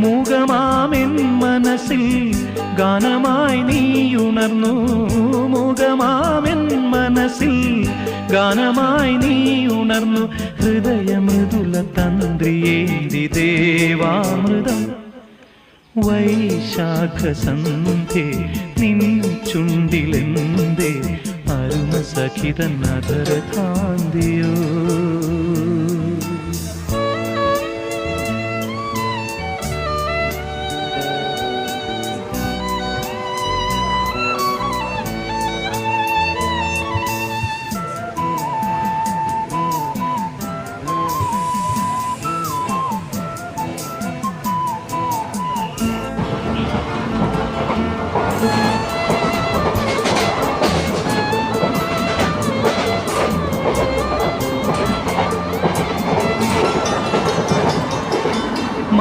മൂകമാമെൻ മനസ്സിൽ ഗാനമായി നീ ഉണർന്നു മൂകമാമെൻ മനസ്സിൽ ഗാനമായി നീ ഉണർന്നു ഹൃദയമൃദുല തന്ത്രിയേന്തി ദേവാമൃതം. വൈശാഖ സന്ധ്യ നിൻ ചുണ്ടിലെന്തേ അരുണ സഖിതൻ അധര കാന്തിയോ